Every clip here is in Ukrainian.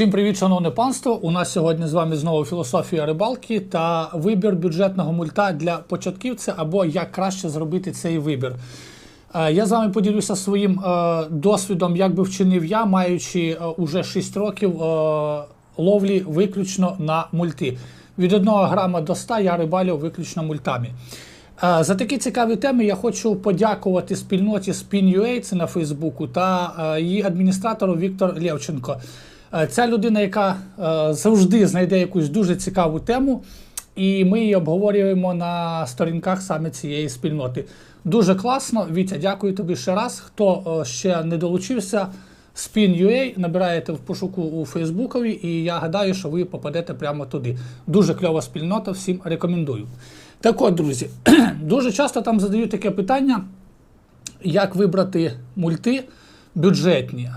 Всім привіт, шановне панство! У нас сьогодні з вами знову філософія рибалки та вибір бюджетного мульта для початківця або як краще зробити цей вибір. Е, Я з вами поділюся своїм е, досвідом, як би вчинив я, маючи е, уже 6 років ловлі виключно на мульти. Від 1 грама до 100 я рибалю виключно мультами. За такі цікаві теми я хочу подякувати спільноті Spin.ua, це на Фейсбуку, та її адміністратору Віктор Лєвченко. Е, Ця людина, яка е, завжди знайде якусь дуже цікаву тему, і ми її обговорюємо на сторінках саме цієї спільноти. Дуже класно. Вітя, дякую тобі ще раз. Хто е, ще не долучився, Spin.ua набираєте в пошуку у Фейсбукові, і я гадаю, що ви попадете прямо туди. Дуже кльова спільнота, всім рекомендую. Так от, друзі, дуже часто там задають таке питання, як вибрати мульти бюджетні.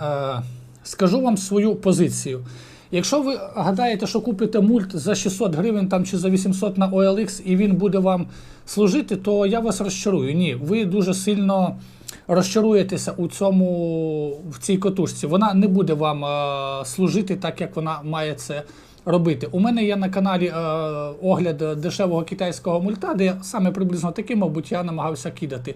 Скажу вам свою позицію. Якщо ви гадаєте, що купите мульт за 600 гривень там, чи за 800 на OLX і він буде вам служити, то я вас розчарую. Ні, ви дуже сильно розчаруєтеся у цьому в цій котушці. Вона не буде вам е, служити так, як вона має це робити. У мене є на каналі е, огляд дешевого китайського мульта, де саме приблизно таким, мабуть, я намагався кидати.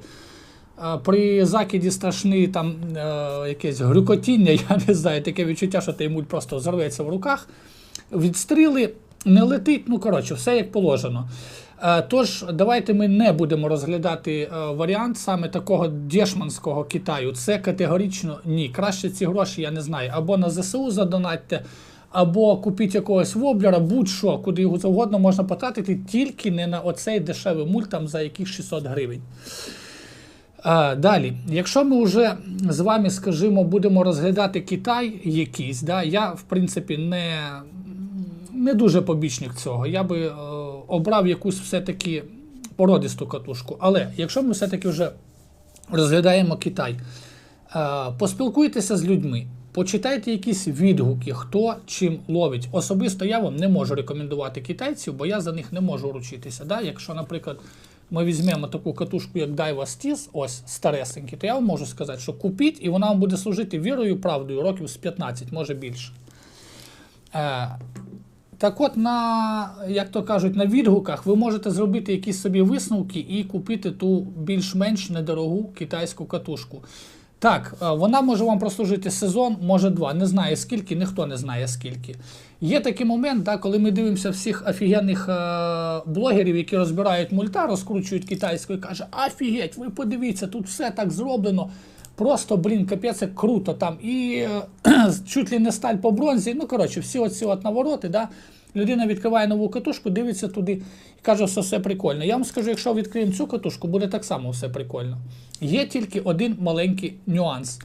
При закиді страшний там е, якесь грюкотіння, я не знаю, таке відчуття, що той мульт просто взорветься в руках. Відстріли, не летить, ну коротше, все як положено. Е, Тож, давайте ми не будемо розглядати е, варіант саме такого дешманського Китаю. Це категорично ні. Краще ці гроші, я не знаю, або на ЗСУ задонатьте, або купіть якогось воблера, будь-що, куди його завгодно можна потратити, тільки не на оцей дешевий мульт там за яких 600 гривень. Далі, якщо ми вже з вами, скажімо, будемо розглядати Китай якийсь, да, я в принципі не, не дуже побічник цього. Я би е, обрав якусь все-таки породисту катушку. Але якщо ми все-таки вже розглядаємо Китай, е, поспілкуйтеся з людьми, почитайте якісь відгуки, хто чим ловить. Особисто я вам не можу рекомендувати китайців, бо я за них не можу ручитися. Да? Якщо, наприклад, ми візьмемо таку катушку, як Daiwa Stiz, ось старесенький, то я вам можу сказати, що купіть, і вона вам буде служити вірою і правдою років з 15, може більше. Е, так от, на, як то кажуть, на відгуках ви можете зробити якісь собі висновки і купити ту більш-менш недорогу китайську катушку. Так, е, вона може вам прослужити сезон, може два. Не знаю скільки, ніхто не знає скільки. Є такий момент, да, коли ми дивимося всіх офігенних е, блогерів, які розбирають мульта, розкручують китайську і кажуть, офігеть, ви подивіться, тут все так зроблено. Просто, блін, капець, як круто там. І е, чуть ли не сталь по бронзі. Ну, коротше, всі оці от навороти, да, людина відкриває нову катушку, дивиться туди і каже, що все прикольно. Я вам скажу, якщо відкриємо цю катушку, буде так само все прикольно. Є тільки один маленький нюанс.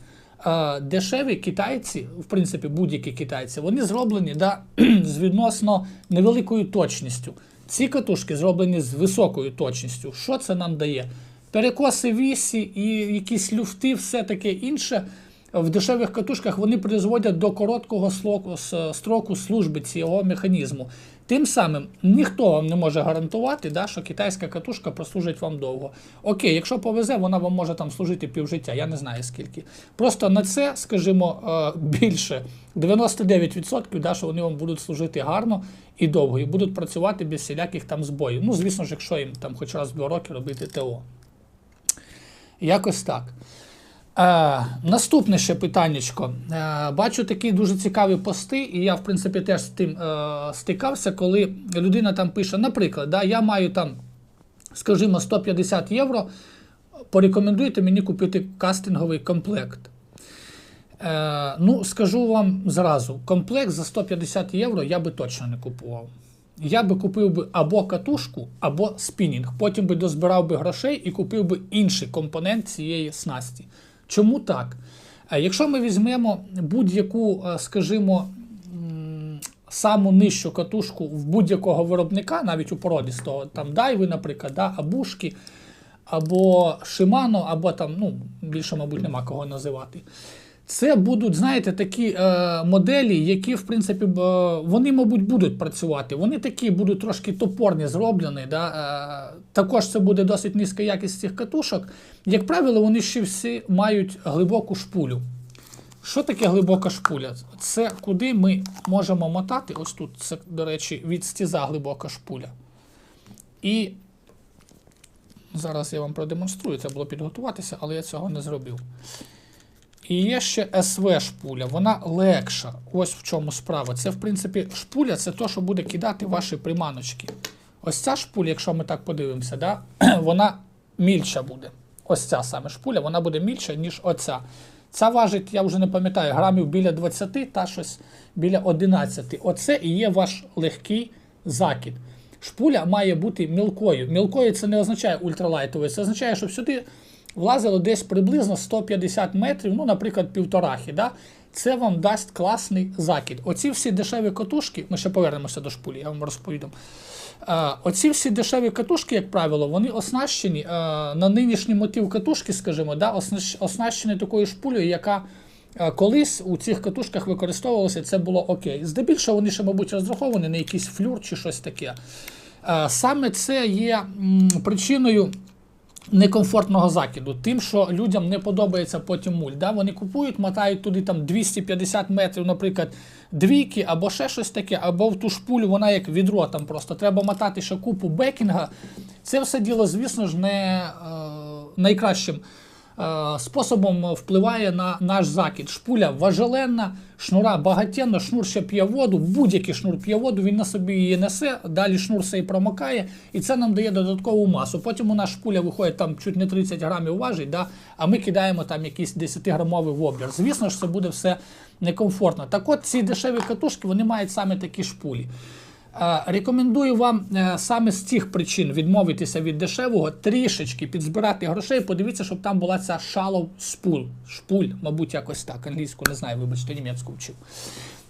Дешеві китайці, в принципі, будь-які китайці, вони зроблені да, з відносно невеликою точністю. Ці катушки зроблені з високою точністю. Що це нам дає? Перекоси вісі і якісь люфти, все таке інше. В дешевих катушках вони призводять до короткого строку служби цього механізму. Тим самим ніхто вам не може гарантувати, да, що китайська катушка прослужить вам довго. Окей, якщо повезе, вона вам може там служити півжиття, я не знаю скільки. Просто на це, скажімо, е, більше 99%, да, що вони вам будуть служити гарно і довго, і будуть працювати без всіляких там збоїв. Ну, звісно ж, якщо їм там хоч раз в два роки робити ТО. Якось так. Е, наступне ще питаннячко. Е, бачу такі дуже цікаві пости, і я, в принципі, теж з тим е, стикався, коли людина там пише, наприклад, да, я маю там, скажімо, 150 євро, порекомендуйте мені купити кастинговий комплект. Е, ну, скажу вам зразу, комплект за 150 євро я би точно не купував. Я би купив би або катушку, або спінінг. Потім би дозбирав би грошей і купив би інший компонент цієї снасті. Чому так? Е, Якщо ми візьмемо будь-яку, е, скажімо, саму нижчу катушку в будь-якого виробника, навіть у породістого, там дайви, наприклад, да, абушки, або Shimano, або там, ну, більше, мабуть, нема кого називати. Це будуть, знаєте, такі е, моделі, які, в принципі, е, вони, мабуть, будуть працювати. Вони такі будуть трошки топорні зроблені. Да? Е, також це буде досить низька якість цих катушок. Як правило, вони ще всі мають глибоку шпулю. Що таке глибока шпуля? Це куди ми можемо мотати. Ось тут, це, до речі, від стіза глибока шпуля. І зараз я вам продемонструю, це було підготуватися, але я цього не зробив. І є ще СВ шпуля, вона легша. Ось в чому справа. Це, в принципі, шпуля це то, що буде кидати ваші приманочки. Ось ця шпуля, якщо ми так подивимося, да, вона мільча буде. Ось ця саме шпуля, вона буде мільша, ніж оця. Ця важить, я вже не пам'ятаю, грамів біля 20 та щось біля 11. Оце і є ваш легкий закид. Шпуля має бути мілкою. Мілкою це не означає ультралайтовою, це означає, щоб сюди влазило десь приблизно 150 метрів, ну, наприклад, півторахи. Да? Це вам дасть класний закид. Оці всі дешеві катушки, ми ще повернемося до шпулі, я вам розповідам. Е, Оці всі дешеві катушки, як правило, вони оснащені е, на нинішній мотив катушки, скажімо, да, оснащені такою шпулею, яка е, колись у цих катушках використовувалася, це було окей. Здебільшого вони ще, мабуть, розраховані на якийсь флюр чи щось таке. Саме це є причиною некомфортного закиду, тим, що людям не подобається потім муль. Да? Вони купують, мотають туди там 250 метрів, наприклад, двійки, або ще щось таке, або в ту ж пулю вона як відро там просто. Треба мотати ще купу бекінга. Це все діло, звісно ж, не е, найкращим способом впливає на наш закид. Шпуля важеленна, шнура багатенна, шнур ще п'є воду, будь-який шнур п'є воду, він на собі її несе, далі шнур і промокає, і це нам дає додаткову масу. Потім у нас шпуля виходить там чуть не 30 грамів важить, да? а ми кидаємо там якийсь 10-грамовий воблер. Звісно ж, це буде все некомфортно. Так от ці дешеві катушки вони мають саме такі шпулі. Рекомендую вам е, саме з цих причин відмовитися від дешевого, трішечки підзбирати грошей. Подивіться, щоб там була ця shallow spool. Шпуль, мабуть, якось так. Англійську не знаю, вибачте, німецьку вчив.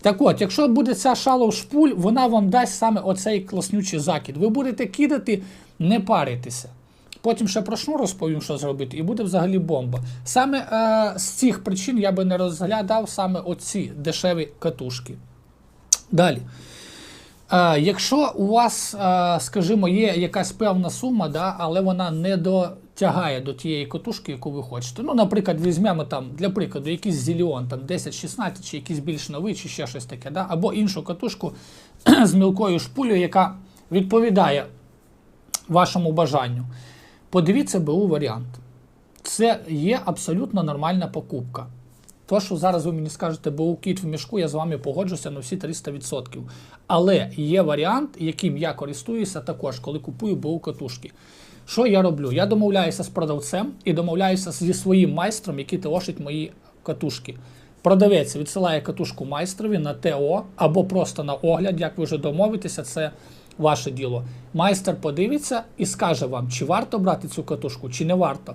Так от, якщо буде ця shallow шпуль, вона вам дасть саме оцей класнючий закид. Ви будете кидати, не паритися. Потім ще про шнур розповім, що зробити, і буде взагалі бомба. Саме е, з цих причин я би не розглядав саме оці дешеві катушки. Далі. Е, Якщо у вас, е, скажімо, є якась певна сума, да, але вона не дотягає до тієї катушки, яку ви хочете. Ну, наприклад, візьмемо там, для прикладу, якийсь зіліон, там 10-16, чи якийсь більш новий, чи ще щось таке, да, або іншу катушку з мілкою шпулею, яка відповідає вашому бажанню. Подивіться БУ варіант. Це є абсолютно нормальна покупка. То, що зараз ви мені скажете, БУ кіт в мішку, я з вами погоджуся на всі 300%. Але є варіант, яким я користуюся також, коли купую БУ катушки. Що я роблю? Я домовляюся з продавцем і домовляюся зі своїм майстром, який теошить мої катушки. Продавець відсилає катушку майстрові на ТО або просто на огляд, як ви вже домовитеся, це ваше діло. Майстер подивиться і скаже вам, чи варто брати цю катушку, чи не варто.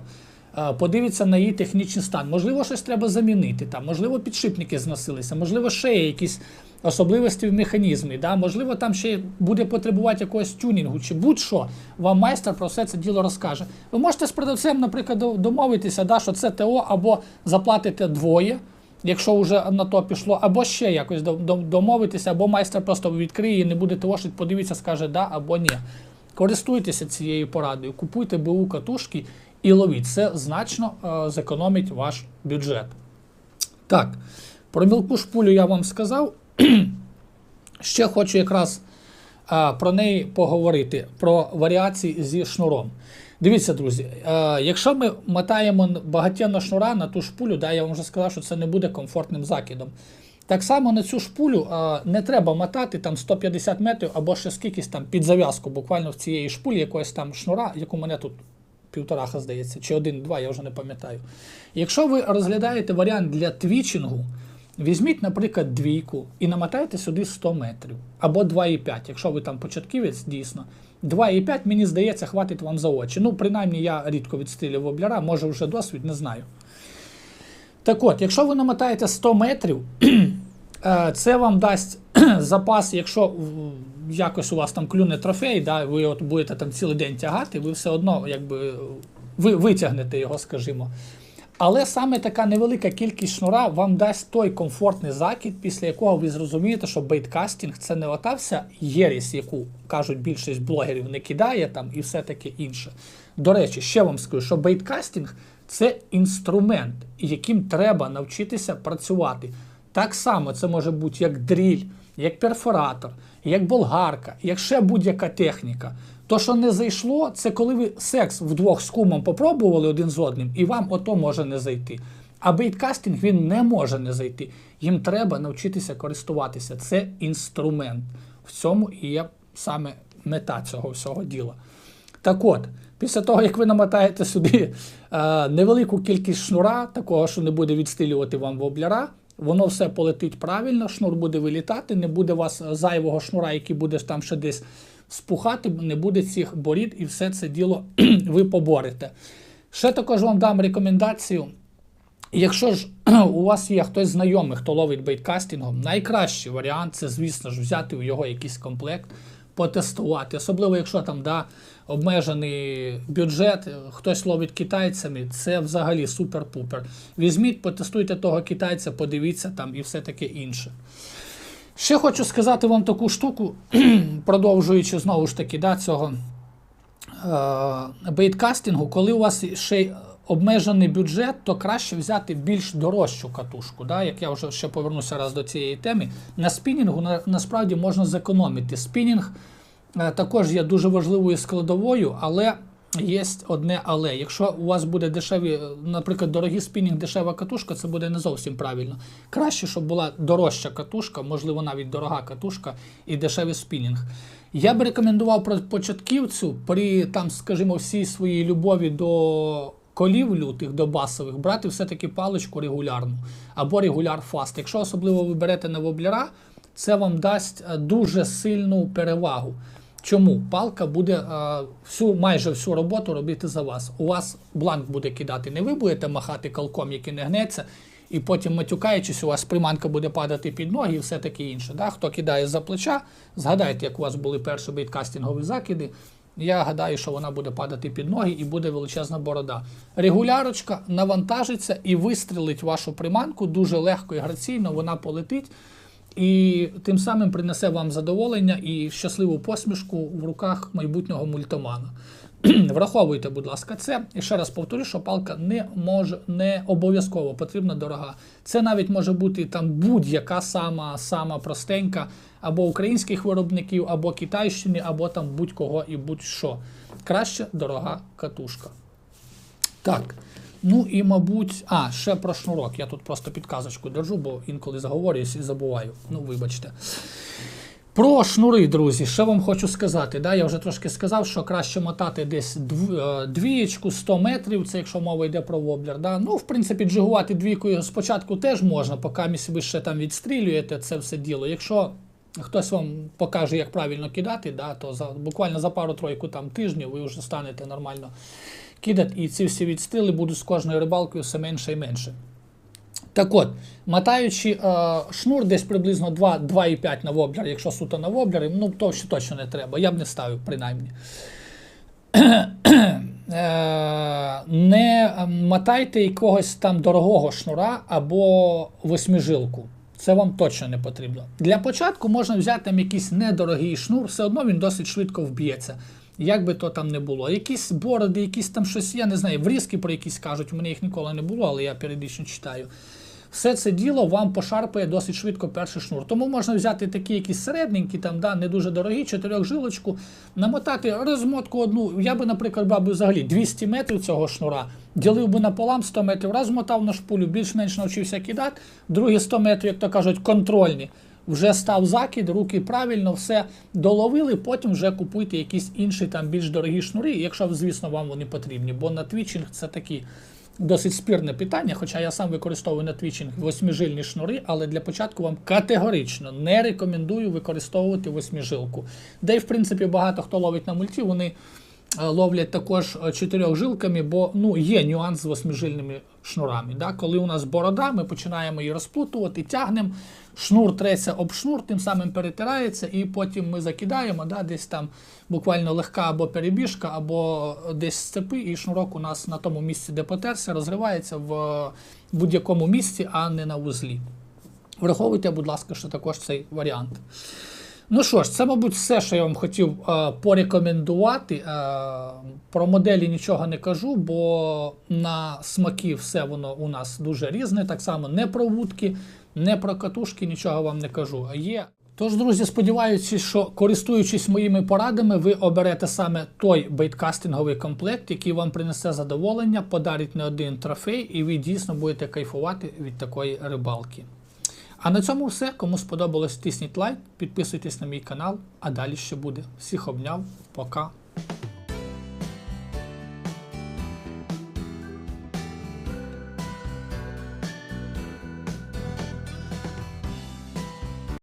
Подивиться на її технічний стан. Можливо, щось треба замінити. Там, можливо, підшипники зносилися, можливо, ще є якісь особливості в механізмі. Да? Можливо, там ще буде потребувати якогось тюнінгу, чи будь-що. Вам майстер про все це діло розкаже. Ви можете з продавцем, наприклад, домовитися, да, що це ТО, або заплатите двоє. Якщо вже на то пішло, або ще якось до- до- домовитися, або майстер просто відкриє і не буде тошить, подивіться, скаже да або ні. Користуйтеся цією порадою, купуйте БУ катушки і ловіть. Це значно е, зекономить ваш бюджет. Так, про мілку шпулю я вам сказав. Ще хочу якраз а, про неї поговорити, про варіації зі шнуром. Дивіться, друзі, е, якщо ми мотаємо н- шнура на ту шпулю, да, я вам вже сказав, що це не буде комфортним закидом. Так само на цю шпулю е, не треба мотати там 150 метрів або ще скількись там під зав'язку, буквально в цієї шпулі якогось там шнура, як у мене тут півтораха, здається, чи один-два, я вже не пам'ятаю. Якщо ви розглядаєте варіант для твічингу, візьміть, наприклад, двійку і намотайте сюди 100 метрів. Або 2,5, якщо ви там початківець, дійсно. 2,5, мені здається, хватить вам за очі. Ну, принаймні, я рідко відстрілюю воблера, може вже досвід, не знаю. Так от, якщо ви намотаєте 100 метрів, е, це вам дасть запас, якщо якось у вас там клюне трофей, да, ви от будете там цілий день тягати, ви все одно якби ви витягнете його, скажімо. Але саме така невелика кількість шнура вам дасть той комфортний закид, після якого ви зрозумієте, що бейткастінг це не ота вся єрість, яку кажуть більшість блогерів не кидає там і все таке інше. До речі, ще вам скажу, що бейткастінг Це інструмент, яким треба навчитися працювати. Так само це може бути як дріль, як перфоратор, як болгарка, як ще будь-яка техніка. То, що не зайшло, це коли ви секс вдвох з кумом попробували один з одним, і вам ото може не зайти. А бейткастинг він не може не зайти. Їм треба навчитися користуватися. Це інструмент. В цьому і є саме мета цього всього діла. Так от, після того, як ви намотаєте сюди е, невелику кількість шнура, такого, що не буде відстилювати вам воблера, воно все полетить правильно, шнур буде вилітати, не буде у вас зайвого шнура, який буде там ще десь спухати, не буде цих борід, і все це діло ви поборете. Ще також вам дам рекомендацію. Якщо ж у вас є хтось знайомий, хто ловить бейткастингом, найкращий варіант це, звісно ж, взяти у його якийсь комплект, потестувати. Особливо, якщо там да, обмежений бюджет, хтось ловить китайцями, це взагалі супер-пупер. Візьміть, потестуйте того китайця, подивіться там і все таке інше. Ще хочу сказати вам таку штуку, продовжуючи знову ж таки да, цього е, бейткастингу, коли у вас ще обмежений бюджет, то краще взяти більш дорожчу катушку. Да? Як я вже ще повернуся раз до цієї теми, на спінінгу на, насправді можна зекономити. Спінінг також є дуже важливою складовою, але є одне але. Якщо у вас буде дешеві, е, наприклад, дорогий спінінг, дешева катушка, це буде не зовсім правильно. Краще, щоб була дорожча катушка, можливо, навіть дорога катушка і дешевий спінінг. Я би рекомендував початківцю при там, скажімо, всій своїй любові до колів лютих, до басових, брати все-таки паличку регулярну або регуляр фаст. Якщо особливо ви берете на воблера, це вам дасть е, дуже сильну перевагу. Чому палка буде а, всю майже всю роботу робити за вас? У вас бланк буде кидати. Не ви будете махати калком, який не гнеться, і потім матюкаючись, у вас приманка буде падати під ноги і все таке інше. Да? Хто кидає за плеча, згадайте, як у вас були перші бейткастингові закиди. Я гадаю, що вона буде падати під ноги і буде величезна борода. Регулярочка навантажиться і вистрілить вашу приманку дуже легко і граційно, вона полетить. І тим самим принесе вам задоволення і щасливу посмішку в руках майбутнього мультомана. Враховуйте, будь ласка, це. І ще раз повторю, що палка не може не обов'язково потрібна дорога. Це навіть може бути там будь-яка сама сама простенька, або українських виробників, або Китайщини, або там будь-кого і будь-що. Краще дорога катушка. Так. Ну і, мабуть, а, ще про шнурок. Я тут просто підказочку держу, бо інколи заговорююсь і забуваю. Ну, вибачте. Про шнури, друзі, що вам хочу сказати. Да? Я вже трошки сказав, що краще мотати десь е, двієчку 100 метрів, це якщо мова йде про воблер. Да? Ну, в принципі, джигувати двійкою спочатку теж можна, поки ви ще там відстрілюєте це все діло. Якщо хтось вам покаже, як правильно кидати, да, то за, буквально за пару-тройку там тижнів ви вже станете нормально кидати, і ці всі відстріли будуть з кожною рибалкою все менше і менше. Так от, мотаючи е, шнур десь приблизно 2,5 на воблер, якщо суто на воблери, ну то ще точно не треба. Я б не ставив, принаймні. Е, не мотайте якогось там дорогого шнура або восьмижилку. Це вам точно не потрібно. Для початку можна взяти там якийсь недорогий шнур, все одно він досить швидко вб'ється. Як би то там не було. Якісь бороди, якісь там щось, я не знаю, врізки про якісь кажуть, у мене їх ніколи не було, але я періодично читаю. Все це діло вам пошарпає досить швидко перший шнур. Тому можна взяти такі якісь середненькі, там, да, не дуже дорогі, чотирьох жилочку, намотати розмотку одну. Я би, наприклад, брав би взагалі 200 метрів цього шнура, ділив би напополам 100 метрів, розмотав на шпулю, більш-менш навчився кидати. Другі 100 метрів, як то кажуть, контрольні. Вже став закид, руки правильно, все доловили, потім вже купуйте якісь інші там більш дорогі шнури, якщо, звісно, вам вони потрібні. Бо на твічинг це такі досить спірне питання, хоча я сам використовую на твічинг восьмижильні шнури, але для початку вам категорично не рекомендую використовувати восьмижилку. Де в принципі багато хто ловить на мульті, вони ловлять також е, чотирьох жилками, бо ну, є нюанс з восьмижильними шнурами. Да? Коли у нас борода, ми починаємо її розплутувати, тягнемо, шнур треться об шнур, тим самим перетирається, і потім ми закидаємо, да? десь там буквально легка або перебіжка, або десь сцепи, і шнурок у нас на тому місці, де потерся, розривається в будь-якому місці, а не на вузлі. Враховуйте, будь ласка, що також цей варіант. Ну що ж, це, мабуть, все, що я вам хотів е, порекомендувати. Е, про моделі нічого не кажу, бо на смаки все воно у нас дуже різне. Так само не про вудки, не про катушки, нічого вам не кажу. Є. Тож, друзі, сподіваюся, що користуючись моїми порадами, ви оберете саме той бейткастинговий комплект, який вам принесе задоволення, подарить не один трофей, і ви дійсно будете кайфувати від такої рибалки. А на цьому все. Кому сподобалось, тисніть лайк, підписуйтесь на мій канал, а далі ще буде. Всіх обняв, пока.